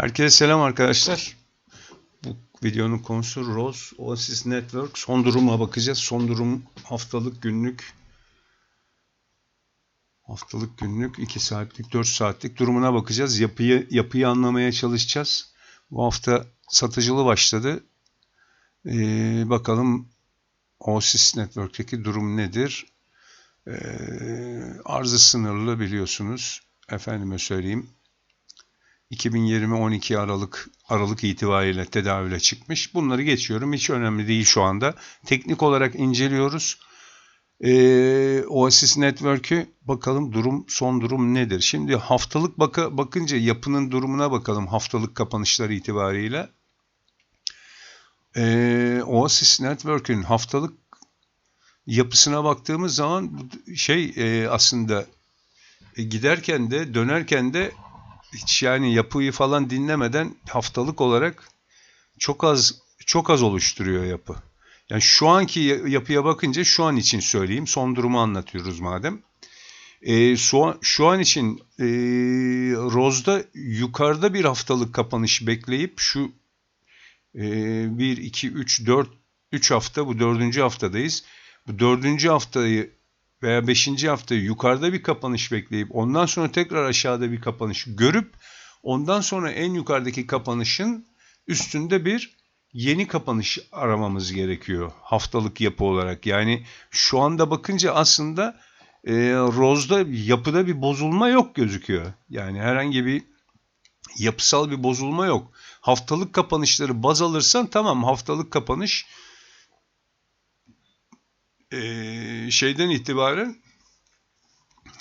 Herkese selam arkadaşlar. Bu videonun konusu Rose Oasis Network. Son duruma bakacağız. Son durum haftalık, günlük, haftalık, günlük, 2 saatlik, 4 saatlik durumuna bakacağız. Yapıyı yapıyı anlamaya çalışacağız. Bu hafta satıcılı başladı. Ee, bakalım Oasis Network'teki durum nedir? Ee, arzı sınırlı biliyorsunuz. Efendime söyleyeyim. 2020 12 Aralık Aralık itibariyle tedavüle çıkmış. Bunları geçiyorum. Hiç önemli değil şu anda. Teknik olarak inceliyoruz. Ee, Oasis Network'ü bakalım durum son durum nedir? Şimdi haftalık baka, bakınca yapının durumuna bakalım haftalık kapanışları itibariyle. Ee, Oasis Network'ün haftalık yapısına baktığımız zaman şey e, aslında e, giderken de dönerken de hiç yani yapıyı falan dinlemeden haftalık olarak çok az çok az oluşturuyor yapı. Yani şu anki yapıya bakınca şu an için söyleyeyim. Son durumu anlatıyoruz madem. E, şu, an, şu an için e, Roz'da yukarıda bir haftalık kapanış bekleyip şu e, 1, 2, 3, 4, 3 hafta bu dördüncü haftadayız. Bu dördüncü haftayı veya 5. haftayı yukarıda bir kapanış bekleyip ondan sonra tekrar aşağıda bir kapanış görüp ondan sonra en yukarıdaki kapanışın üstünde bir yeni kapanış aramamız gerekiyor haftalık yapı olarak. Yani şu anda bakınca aslında e, Roz'da yapıda bir bozulma yok gözüküyor. Yani herhangi bir yapısal bir bozulma yok. Haftalık kapanışları baz alırsan tamam haftalık kapanış e, şeyden itibaren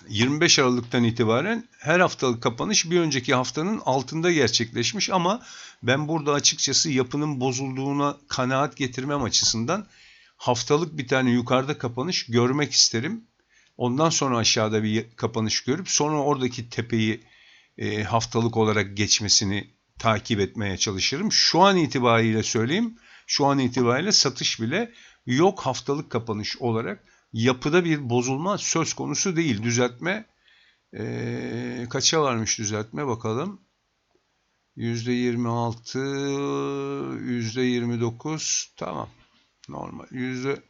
25 Aralık'tan itibaren her haftalık kapanış bir önceki haftanın altında gerçekleşmiş ama ben burada açıkçası yapının bozulduğuna kanaat getirmem açısından haftalık bir tane yukarıda kapanış görmek isterim. Ondan sonra aşağıda bir kapanış görüp sonra oradaki tepeyi e, haftalık olarak geçmesini takip etmeye çalışırım. Şu an itibariyle söyleyeyim. Şu an itibariyle satış bile yok haftalık kapanış olarak yapıda bir bozulma söz konusu değil. Düzeltme e, kaça varmış düzeltme bakalım. %26, %29 tamam normal. Yüzde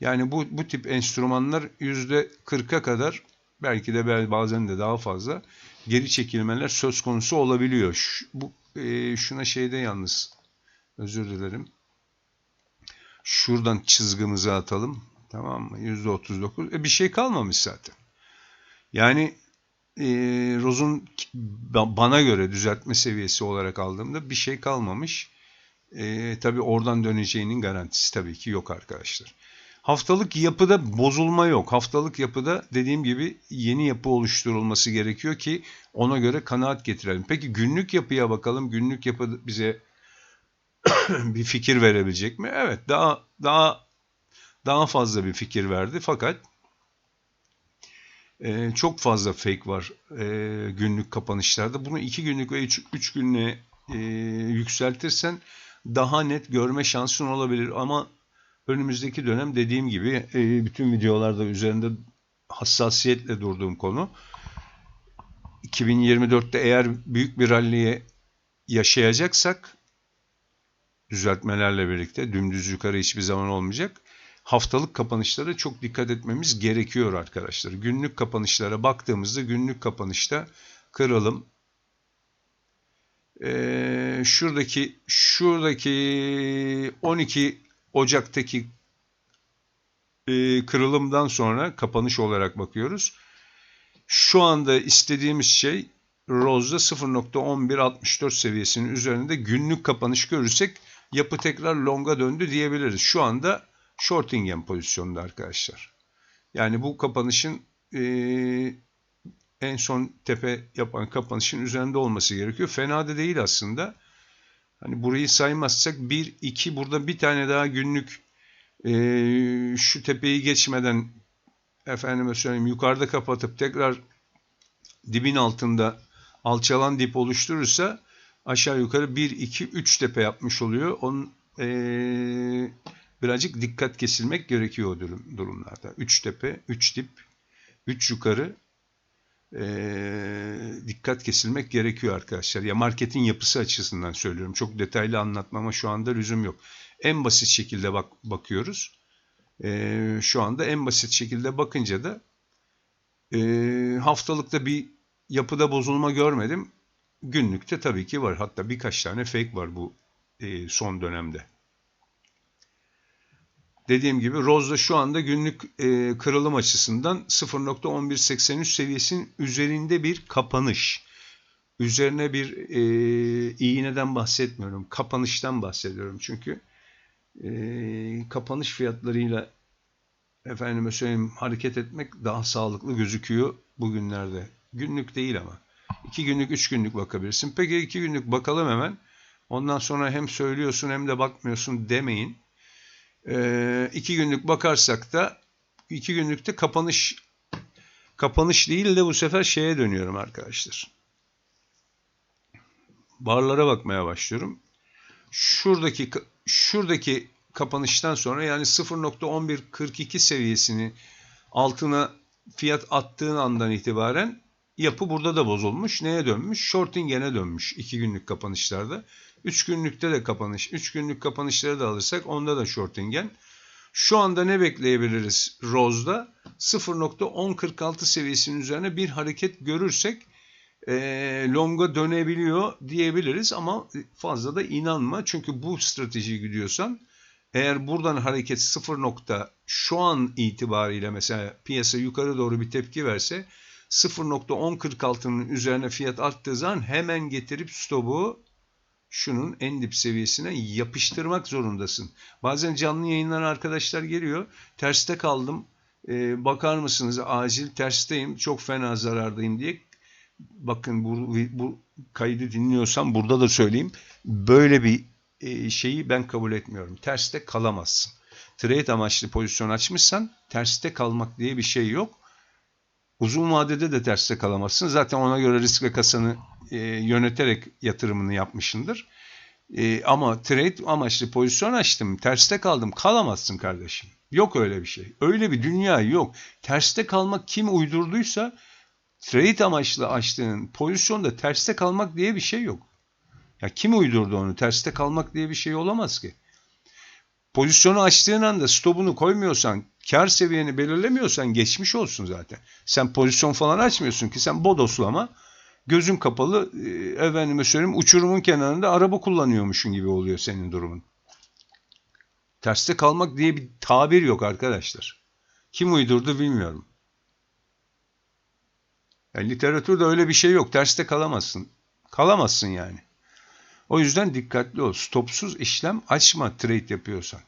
yani bu bu tip enstrümanlar %40'a kadar belki de bazen de daha fazla geri çekilmeler söz konusu olabiliyor. Şu, bu e, şuna şeyde yalnız özür dilerim. Şuradan çizgimizi atalım. Tamam mı? %39. E bir şey kalmamış zaten. Yani e, Roz'un bana göre düzeltme seviyesi olarak aldığımda bir şey kalmamış. E, tabii oradan döneceğinin garantisi tabii ki yok arkadaşlar. Haftalık yapıda bozulma yok. Haftalık yapıda dediğim gibi yeni yapı oluşturulması gerekiyor ki ona göre kanaat getirelim. Peki günlük yapıya bakalım. Günlük yapı bize bir fikir verebilecek mi? Evet, daha daha daha fazla bir fikir verdi fakat e, çok fazla fake var e, günlük kapanışlarda. Bunu iki günlük ve üç, üç günlüğe e, yükseltirsen daha net görme şansın olabilir ama önümüzdeki dönem dediğim gibi e, bütün videolarda üzerinde hassasiyetle durduğum konu 2024'te eğer büyük bir ralliye yaşayacaksak düzeltmelerle birlikte dümdüz yukarı hiçbir zaman olmayacak. Haftalık kapanışlara çok dikkat etmemiz gerekiyor arkadaşlar. Günlük kapanışlara baktığımızda günlük kapanışta kırılım ee, şuradaki şuradaki 12 Ocak'taki e, kırılımdan sonra kapanış olarak bakıyoruz. Şu anda istediğimiz şey Rose'da 0.1164 seviyesinin üzerinde günlük kapanış görürsek yapı tekrar longa döndü diyebiliriz. Şu anda shortingen pozisyonda arkadaşlar. Yani bu kapanışın e, en son tepe yapan kapanışın üzerinde olması gerekiyor. Fena da değil aslında. Hani burayı saymazsak 1, 2 burada bir tane daha günlük e, şu tepeyi geçmeden efendime söyleyeyim yukarıda kapatıp tekrar dibin altında alçalan dip oluşturursa aşağı yukarı 1, 2, 3 tepe yapmış oluyor. Onun e, birazcık dikkat kesilmek gerekiyor o durum, durumlarda. 3 tepe, 3 dip, 3 yukarı Ee, dikkat kesilmek gerekiyor arkadaşlar. Ya marketin yapısı açısından söylüyorum. Çok detaylı anlatmama şu anda lüzum yok. En basit şekilde bak bakıyoruz. Ee, şu anda en basit şekilde bakınca da e, haftalıkta bir yapıda bozulma görmedim. Günlükte tabii ki var. Hatta birkaç tane fake var bu e, son dönemde. Dediğim gibi Rose'da şu anda günlük e, kırılım açısından 0.1183 seviyesinin üzerinde bir kapanış. Üzerine bir e, iğneden bahsetmiyorum. Kapanıştan bahsediyorum. Çünkü e, kapanış fiyatlarıyla efendime söyleyeyim hareket etmek daha sağlıklı gözüküyor bugünlerde. Günlük değil ama. 2 günlük, 3 günlük bakabilirsin. Peki 2 günlük bakalım hemen. Ondan sonra hem söylüyorsun hem de bakmıyorsun demeyin. Ee, iki günlük bakarsak da iki günlükte kapanış kapanış değil de bu sefer şeye dönüyorum arkadaşlar. Barlara bakmaya başlıyorum. Şuradaki şuradaki kapanıştan sonra yani 0.1142 seviyesini altına fiyat attığın andan itibaren yapı burada da bozulmuş. Neye dönmüş? Shorting'e dönmüş iki günlük kapanışlarda. 3 günlükte de kapanış. 3 günlük kapanışları da alırsak onda da shortingen. Şu anda ne bekleyebiliriz Rose'da? 0.1046 seviyesinin üzerine bir hareket görürsek e, longa dönebiliyor diyebiliriz ama fazla da inanma. Çünkü bu strateji gidiyorsan eğer buradan hareket 0. şu an itibariyle mesela piyasa yukarı doğru bir tepki verse 0.1046'nın üzerine fiyat arttığı zaman hemen getirip stopu şunun en dip seviyesine yapıştırmak zorundasın. Bazen canlı yayınlar arkadaşlar geliyor. Terste kaldım. Ee, bakar mısınız acil tersteyim. Çok fena zarardayım diye. Bakın bu, bu kaydı dinliyorsam burada da söyleyeyim. Böyle bir e, şeyi ben kabul etmiyorum. Terste kalamazsın. Trade amaçlı pozisyon açmışsan terste kalmak diye bir şey yok. Uzun vadede de terste kalamazsın. Zaten ona göre risk ve kasanı e, yöneterek yatırımını yapmışındır. E, ama trade amaçlı pozisyon açtım, terste kaldım. Kalamazsın kardeşim. Yok öyle bir şey. Öyle bir dünya yok. Terste kalmak kim uydurduysa trade amaçlı açtığın pozisyonda terste kalmak diye bir şey yok. Ya kim uydurdu onu? Terste kalmak diye bir şey olamaz ki. Pozisyonu açtığın anda stopunu koymuyorsan, kar seviyeni belirlemiyorsan geçmiş olsun zaten. Sen pozisyon falan açmıyorsun ki sen bodoslama gözün kapalı e, efendime söyleyeyim uçurumun kenarında araba kullanıyormuşun gibi oluyor senin durumun. Terste kalmak diye bir tabir yok arkadaşlar. Kim uydurdu bilmiyorum. Yani literatürde öyle bir şey yok. Terste kalamazsın. Kalamazsın yani. O yüzden dikkatli ol. Stopsuz işlem açma trade yapıyorsan.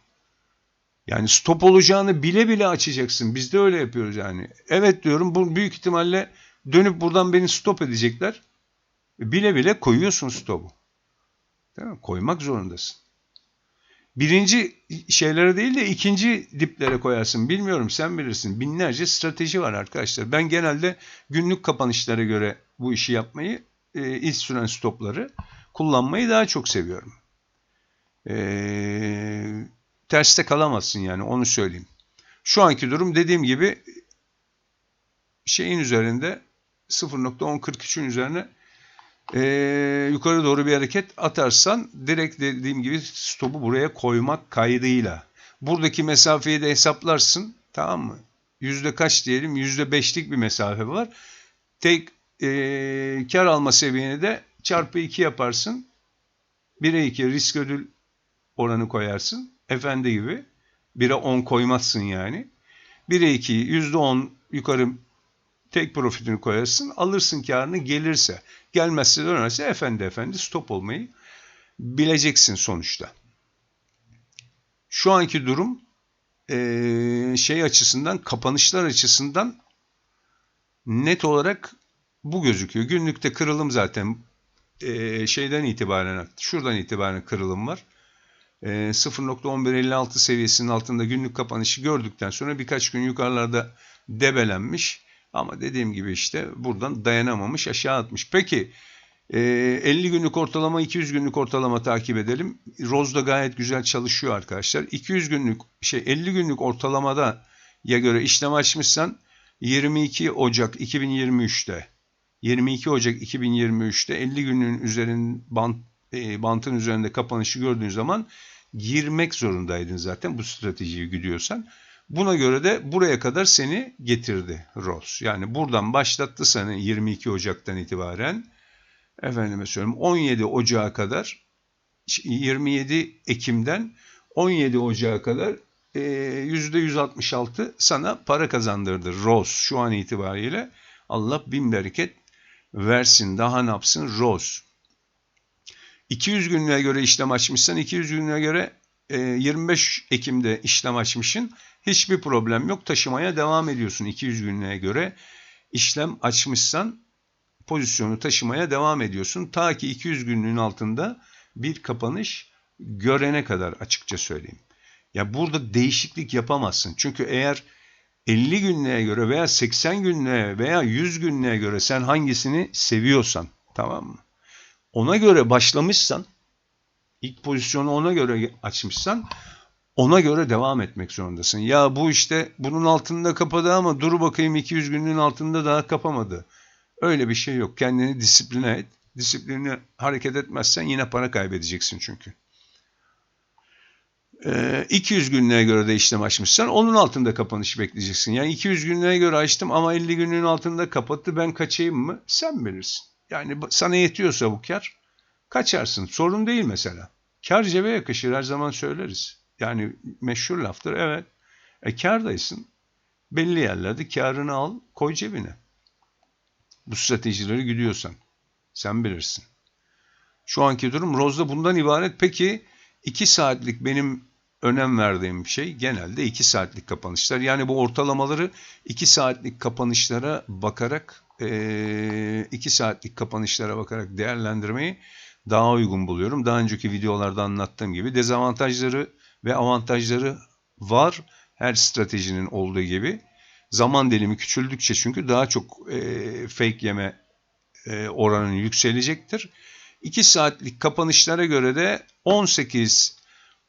Yani stop olacağını bile bile açacaksın. Biz de öyle yapıyoruz yani. Evet diyorum bu büyük ihtimalle dönüp buradan beni stop edecekler. Bile bile koyuyorsun stopu. Değil mi? Koymak zorundasın. Birinci şeylere değil de ikinci diplere koyarsın. Bilmiyorum sen bilirsin. Binlerce strateji var arkadaşlar. Ben genelde günlük kapanışlara göre bu işi yapmayı, e, ilk süren stopları kullanmayı daha çok seviyorum. E, terste kalamazsın yani onu söyleyeyim. Şu anki durum dediğim gibi şeyin üzerinde 0.1043'ün üzerine e, yukarı doğru bir hareket atarsan direkt dediğim gibi stopu buraya koymak kaydıyla. Buradaki mesafeyi de hesaplarsın tamam mı? Yüzde kaç diyelim? Yüzde beşlik bir mesafe var. Tek e, kar alma seviyeni de çarpı 2 yaparsın. 1'e 2 risk ödül oranı koyarsın. Efendi gibi. 1'e 10 koymazsın yani. 1'e 2 %10 yukarı tek profitini koyarsın. Alırsın karını gelirse. Gelmezse dönerse efendi efendi stop olmayı bileceksin sonuçta. Şu anki durum ee, şey açısından kapanışlar açısından net olarak bu gözüküyor. Günlükte kırılım zaten e, şeyden itibaren şuradan itibaren kırılım var. E, 0.1156 seviyesinin altında günlük kapanışı gördükten sonra birkaç gün yukarılarda debelenmiş. Ama dediğim gibi işte buradan dayanamamış aşağı atmış. Peki e, 50 günlük ortalama 200 günlük ortalama takip edelim. Roz da gayet güzel çalışıyor arkadaşlar. 200 günlük şey 50 günlük ortalamada ya göre işlem açmışsan 22 Ocak 2023'te 22 Ocak 2023'te 50 günün üzerin bant, e, bantın üzerinde kapanışı gördüğün zaman girmek zorundaydın zaten bu stratejiyi gidiyorsan. Buna göre de buraya kadar seni getirdi Ross. Yani buradan başlattı seni 22 Ocak'tan itibaren. Efendime söyleyeyim 17 Ocak'a kadar 27 Ekim'den 17 Ocak'a kadar e, %166 sana para kazandırdı Ross şu an itibariyle. Allah bin bereket versin. Daha ne yapsın? Ross. 200 günlüğe göre işlem açmışsan 200 günlüğe göre 25 e, Ekim'de işlem açmışsın. Hiçbir problem yok. Taşımaya devam ediyorsun 200 günlüğe göre. işlem açmışsan pozisyonu taşımaya devam ediyorsun. Ta ki 200 günlüğün altında bir kapanış görene kadar açıkça söyleyeyim. Ya burada değişiklik yapamazsın. Çünkü eğer 50 günlüğe göre veya 80 günlüğe veya 100 günlüğe göre sen hangisini seviyorsan tamam mı? Ona göre başlamışsan ilk pozisyonu ona göre açmışsan ona göre devam etmek zorundasın. Ya bu işte bunun altında kapadı ama dur bakayım 200 günlüğün altında daha kapamadı. Öyle bir şey yok. Kendini disipline et. Disiplinli hareket etmezsen yine para kaybedeceksin çünkü. 200 ee, günlüğe göre de işlem açmışsan onun altında kapanışı bekleyeceksin. Yani 200 günlüğe göre açtım ama 50 günlüğün altında kapattı ben kaçayım mı? Sen bilirsin. Yani sana yetiyorsa bu kar kaçarsın. Sorun değil mesela. Kar cebe yakışır her zaman söyleriz. Yani meşhur laftır evet. E kardaysın. Belli yerlerde karını al koy cebine. Bu stratejileri gidiyorsan. Sen bilirsin. Şu anki durum Rose'da bundan ibaret. Peki 2 saatlik benim önem verdiğim şey genelde 2 saatlik kapanışlar. Yani bu ortalamaları 2 saatlik kapanışlara bakarak 2 saatlik kapanışlara bakarak değerlendirmeyi daha uygun buluyorum. Daha önceki videolarda anlattığım gibi dezavantajları ve avantajları var her stratejinin olduğu gibi. Zaman dilimi küçüldükçe çünkü daha çok e, fake yeme e, oranı yükselecektir. 2 saatlik kapanışlara göre de 18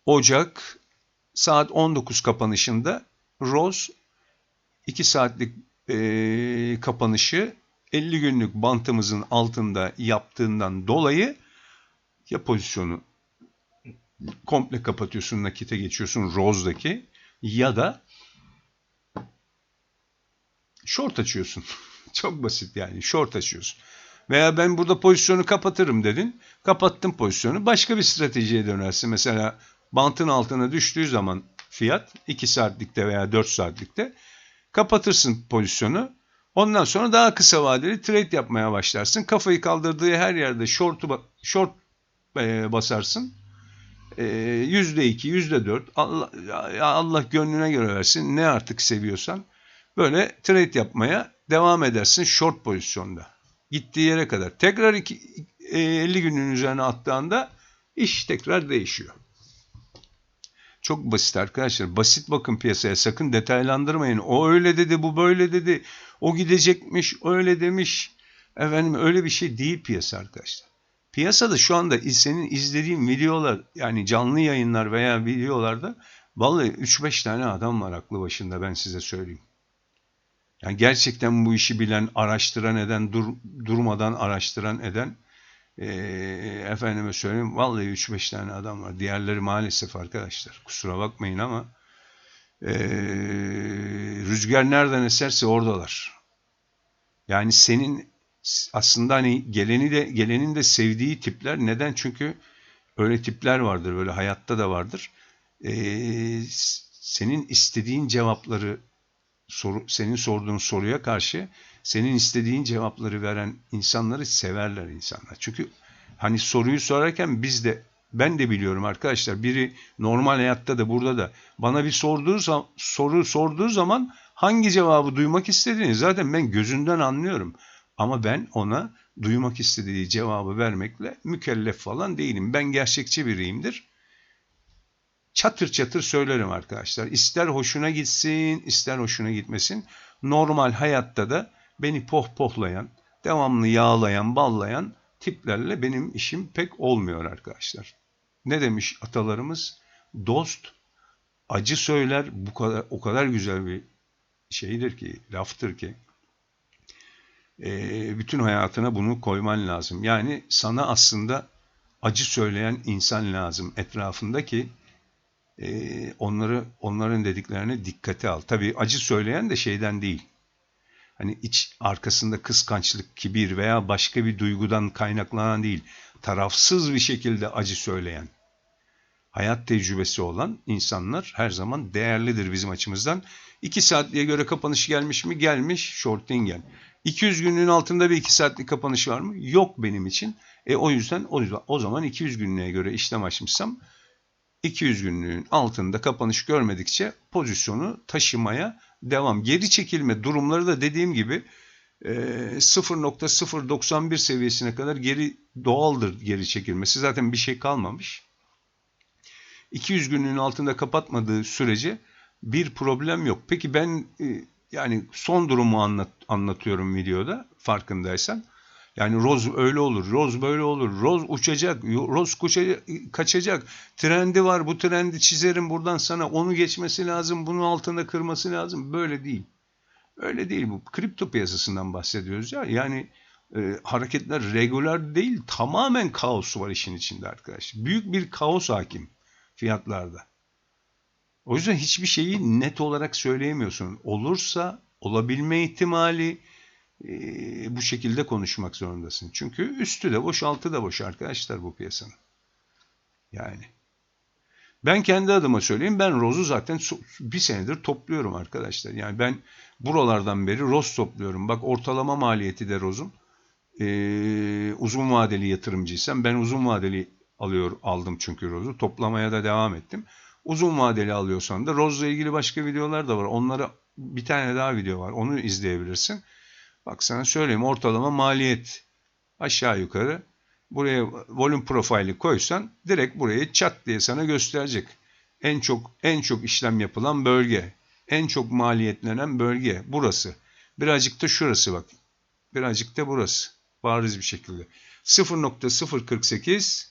Ocak saat 19 kapanışında Rose 2 saatlik e, kapanışı 50 günlük bantımızın altında yaptığından dolayı ya pozisyonu komple kapatıyorsun nakite geçiyorsun Rose'daki ya da short açıyorsun. Çok basit yani short açıyorsun. Veya ben burada pozisyonu kapatırım dedin. Kapattın pozisyonu. Başka bir stratejiye dönersin. Mesela bantın altına düştüğü zaman fiyat 2 saatlikte veya 4 saatlikte kapatırsın pozisyonu. Ondan sonra daha kısa vadeli trade yapmaya başlarsın. Kafayı kaldırdığı her yerde short'u short e, basarsın. E, yüzde iki, yüzde dört. Allah, Allah gönlüne göre versin. Ne artık seviyorsan. Böyle trade yapmaya devam edersin short pozisyonda. Gittiği yere kadar. Tekrar iki, 50 e, günün üzerine attığında iş tekrar değişiyor. Çok basit arkadaşlar. Basit bakın piyasaya. Sakın detaylandırmayın. O öyle dedi, bu böyle dedi. O gidecekmiş, öyle demiş. Efendim öyle bir şey değil piyasa arkadaşlar. Piyasada şu anda senin izlediğin videolar yani canlı yayınlar veya videolarda vallahi 3-5 tane adam var aklı başında ben size söyleyeyim. Yani gerçekten bu işi bilen, araştıran eden, dur, durmadan araştıran eden e, efendime söyleyeyim vallahi 3-5 tane adam var. Diğerleri maalesef arkadaşlar kusura bakmayın ama e, rüzgar nereden eserse oradalar. Yani senin aslında hani geleni de gelenin de sevdiği tipler neden? Çünkü öyle tipler vardır böyle hayatta da vardır. Ee, senin istediğin cevapları soru, senin sorduğun soruya karşı senin istediğin cevapları veren insanları severler insanlar. Çünkü hani soruyu sorarken biz de ben de biliyorum arkadaşlar biri normal hayatta da burada da bana bir sorduğu soru sorduğu zaman hangi cevabı duymak istediğini zaten ben gözünden anlıyorum. Ama ben ona duymak istediği cevabı vermekle mükellef falan değilim. Ben gerçekçi biriyimdir. Çatır çatır söylerim arkadaşlar. İster hoşuna gitsin, ister hoşuna gitmesin. Normal hayatta da beni pohpohlayan, devamlı yağlayan, ballayan tiplerle benim işim pek olmuyor arkadaşlar. Ne demiş atalarımız? Dost acı söyler bu kadar o kadar güzel bir şeydir ki, laftır ki e, bütün hayatına bunu koyman lazım. Yani sana aslında acı söyleyen insan lazım etrafındaki e, onları onların dediklerine dikkate al. Tabii acı söyleyen de şeyden değil. Hani iç arkasında kıskançlık, kibir veya başka bir duygudan kaynaklanan değil. Tarafsız bir şekilde acı söyleyen, hayat tecrübesi olan insanlar her zaman değerlidir bizim açımızdan. 2 saatliğe göre kapanış gelmiş mi? Gelmiş. Shortingen. 200 günlüğün altında bir 2 saatlik kapanış var mı? Yok benim için. E o yüzden o, yüzden, o zaman 200 günlüğe göre işlem açmışsam 200 günlüğün altında kapanış görmedikçe pozisyonu taşımaya devam. Geri çekilme durumları da dediğim gibi e, 0.091 seviyesine kadar geri doğaldır geri çekilmesi. Zaten bir şey kalmamış. 200 günlüğün altında kapatmadığı sürece bir problem yok. Peki ben e, yani son durumu anlat, anlatıyorum videoda farkındaysan. Yani Roz öyle olur, Roz böyle olur, Roz uçacak, Roz kaçacak. Trendi var, bu trendi çizerim buradan sana. Onu geçmesi lazım, bunun altında kırması lazım. Böyle değil. Öyle değil bu. Kripto piyasasından bahsediyoruz ya. Yani e, hareketler regular değil, tamamen kaos var işin içinde arkadaşlar. Büyük bir kaos hakim fiyatlarda. O yüzden hiçbir şeyi net olarak söyleyemiyorsun. Olursa olabilme ihtimali e, bu şekilde konuşmak zorundasın. Çünkü üstü de boş, altı da boş arkadaşlar bu piyasanın. Yani. Ben kendi adıma söyleyeyim. Ben rozu zaten bir senedir topluyorum arkadaşlar. Yani ben buralardan beri roz topluyorum. Bak ortalama maliyeti de rozun. Ee, uzun vadeli yatırımcıysam ben uzun vadeli alıyor aldım çünkü rozu. Toplamaya da devam ettim. Uzun vadeli alıyorsan da rozla ilgili başka videolar da var. Onlara bir tane daha video var. Onu izleyebilirsin. Bak sana söyleyeyim ortalama maliyet aşağı yukarı buraya volüm profili koysan direkt burayı çat diye sana gösterecek. En çok en çok işlem yapılan bölge, en çok maliyetlenen bölge burası. Birazcık da şurası bak. Birazcık da burası. Bariz bir şekilde. 0.048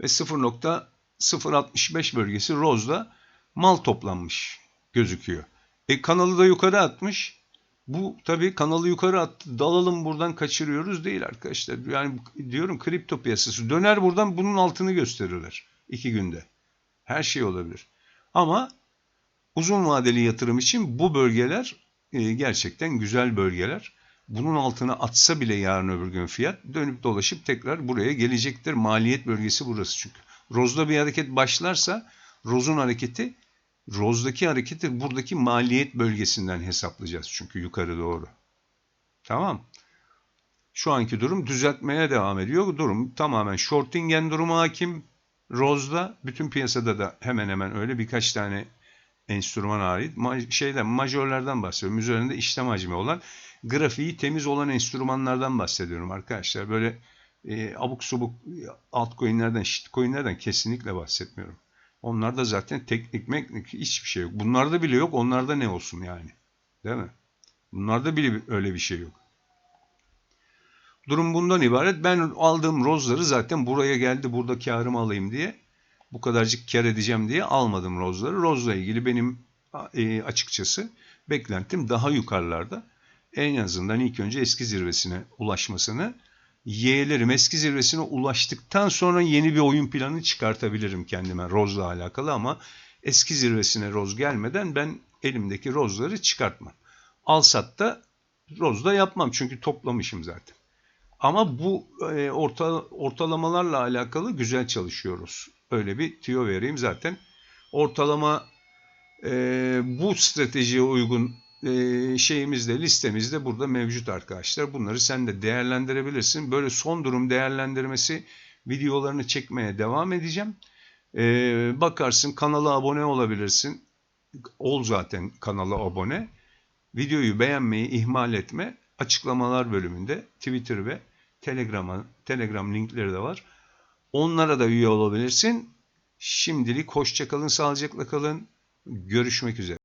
ve 0.065 bölgesi rozda mal toplanmış gözüküyor. E kanalı da yukarı atmış. Bu tabii kanalı yukarı attı. Dalalım buradan kaçırıyoruz değil arkadaşlar. Yani diyorum kripto piyasası. Döner buradan bunun altını gösterirler. iki günde. Her şey olabilir. Ama uzun vadeli yatırım için bu bölgeler e, gerçekten güzel bölgeler. Bunun altına atsa bile yarın öbür gün fiyat dönüp dolaşıp tekrar buraya gelecektir. Maliyet bölgesi burası çünkü. Rozda bir hareket başlarsa Roz'un hareketi Roz'daki hareketi buradaki maliyet bölgesinden hesaplayacağız çünkü yukarı doğru. Tamam. Şu anki durum düzeltmeye devam ediyor. Durum tamamen shortingen durumu hakim. Roz'da bütün piyasada da hemen hemen öyle birkaç tane enstrüman ait. Ma şeyden majörlerden bahsediyorum. Üzerinde işlem hacmi olan grafiği temiz olan enstrümanlardan bahsediyorum arkadaşlar. Böyle e, abuk subuk altcoin'lerden, shitcoin'lerden kesinlikle bahsetmiyorum. Onlar da zaten teknik meknik hiçbir şey yok. Bunlarda bile yok. Onlarda ne olsun yani. Değil mi? Bunlarda bile öyle bir şey yok. Durum bundan ibaret. Ben aldığım rozları zaten buraya geldi burada karımı alayım diye bu kadarcık kar edeceğim diye almadım rozları. Rozla ilgili benim e, açıkçası beklentim daha yukarılarda. En azından ilk önce eski zirvesine ulaşmasını yeğlerim eski zirvesine ulaştıktan sonra yeni bir oyun planı çıkartabilirim kendime Roz'la alakalı ama eski zirvesine Roz gelmeden ben elimdeki Roz'ları çıkartmam. Alsat da Roz'da yapmam çünkü toplamışım zaten. Ama bu e, orta, ortalamalarla alakalı güzel çalışıyoruz. Öyle bir tüyo vereyim zaten. Ortalama e, bu stratejiye uygun şeyimizde listemizde burada mevcut arkadaşlar. Bunları sen de değerlendirebilirsin. Böyle son durum değerlendirmesi videolarını çekmeye devam edeceğim. E, bakarsın kanala abone olabilirsin. Ol zaten kanala abone. Videoyu beğenmeyi ihmal etme. Açıklamalar bölümünde Twitter ve Telegram'a Telegram linkleri de var. Onlara da üye olabilirsin. Şimdilik hoşçakalın, sağlıcakla kalın. Görüşmek üzere.